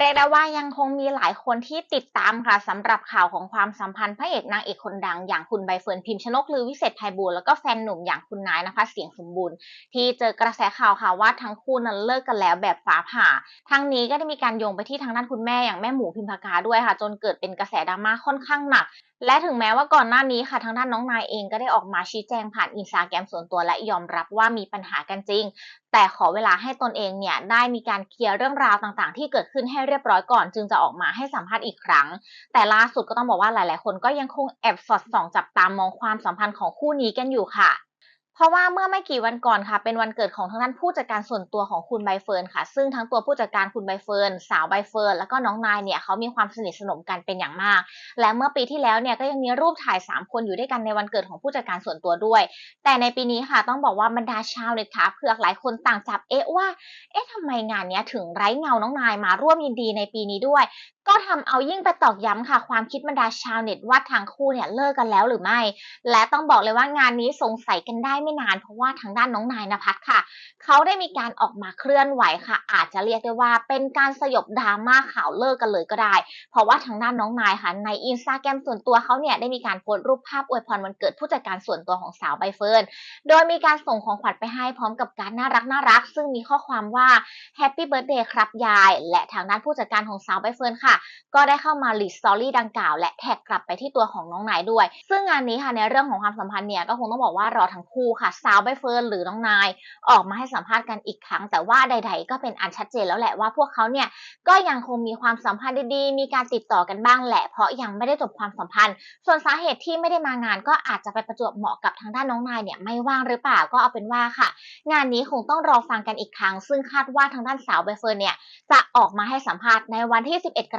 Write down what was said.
ได้ว่ายังคงมีหลายคนที่ติดตามค่ะสำหรับข่าวของความสัมพันธ์พระเอกนางเอกคนดัง อย่างคุณใบเฟิร์นพิมพ์ชนกหรือวิเศษไพบูลแล้วก็แฟนหนุ่มอย่างคุณนายนะคะเสียงสมบูรณ์ ที่เจอกระแสข่าวค่ะว่าทั้งคู่นั้นเลิกกันแล้วแบบฟ้าผ่า ทั้งนี้ก็ได้มีการโยงไปที่ทางด้านคุณแม่อย่างแม่หมูพิมพากาด้วยค่ะ จนเกิดเป็นกระแสดราม่าค่อนข้างหนัก และถึงแม้ว่าก่อนหน้านี้ค่ะทางด้านน้องนายเองก็ได้ออกมาชี้แจงผ่านอินสตาแกรมส่วนตัวและยอมรับว่ามีปัญหากันจริง แต่ขอเวลาให้ตนเองเนี่ยได้มีการเคลียร์เรื่องราวต่างๆ ที่เกิดขึ้นให้เรียบร้อยก่อน จึงจะออกมาให้สัมภาษณ์อีกครั้ง แต่ล่าสุดก็ต้องบอกว่าหลายๆ คนก็ยังคงแอบสอดส่องจับตามมองความสัมพันธ์ของคู่นี้กันอยู่ค่ะ ราะว่าเมื่อไม่กี่วันก่อนค่ะ เป็นวันเกิดของทางด้านผู้จัดการส่วนตัวของคุณใบเฟิร์นค่ะ ซึ่งทั้งตัวผู้จัดการคุณใบเฟิร์นสาวใบเฟิร์นแล้วก็น้องนายเนี่ยเขามีความสนิทสนมกันเป็นอย่างมาก และเมื่อปีที่แล้วเนี่ยก็ยังมีรูปถ่าย 3 คนอยู่ด้วยกันในวันเกิดของผู้จัดการส่วนตัวด้วย แต่ในปีนี้ค่ะต้องบอกว่าบรรดาชาวเน็ตค่ะเผือกหลายคนต่างจับเอ๊ะว่าเอ๊ะทำไมงานเนี้ยถึงไร้เงาน้องนายมาร่วมยินดีในปีนี้ด้วยก็ทำเอายิ่งไปตอกย้ำค่ะ ความคิดบรรดาชาวเน็ตว่าทางคู่เนี่ยเลิกกันแล้วหรือไม่ และต้องบอกเลยว่างานนี้สงสัยกันได้ไม่นาน เพราะว่าทางด้านน้องนายนภัสค่ะ เขาได้มีการออกมาเคลื่อนไหวค่ะ อาจจะเรียกได้ว่าเป็นการสยบดราม่าข่าวเลิกกันเลยก็ได้ เพราะว่าทางด้านน้องนายค่ะในอินสตาแกรมส่วนตัวเขาเนี่ยได้มีการโพสต์รูปภาพอวยพรวันเกิดผู้จัดการส่วนตัวของสาวใบเฟิร์น โดยมีการส่งของขวัญไปให้พร้อมกับการน่ารักน่ารัก ซึ่งมีข้อความว่า Happy Birthday ครับยาย และทางด้านผู้จัดการของสาวใบเฟิร์นค่ะค่ะ ก็ได้เข้ามาลีดสตอรี่ดังกล่าว และแท็กกลับไปที่ตัวของน้องนายด้วย ซึ่งงานนี้ค่ะในเรื่องของความสัมพันธ์เนี่ยก็คงต้องบอกว่ารอทั้งคู่ค่ะสาวใบเฟิร์นหรือน้องนาย ออกมาให้สัมภาษณ์กันอีกครั้ง แต่ว่าใด ๆ ก็เป็นอันชัดเจนแล้วแหละว่าพวกเขาเนี่ยก็ยังคงมีความสัมพันธ์ดีๆ มีการติดต่อกันบ้างแหละ เพราะยังไม่ได้จบความสัมพันธ์ ส่วนสาเหตุที่ไม่ได้มางานก็อาจจะไปประจวบเหมาะกับทางด้านน้องนายเนี่ยไม่ว่างหรือเปล่าก็เอาเป็นว่าค่ะ งานนี้คงต้องรอฟังกันอีกครั้ง ซึ่งคาดว่าทางด้านสาวใบเฟิร์นเนี่ยจะออกมาให้สัมภาษณ์ในวันที่ 11 ก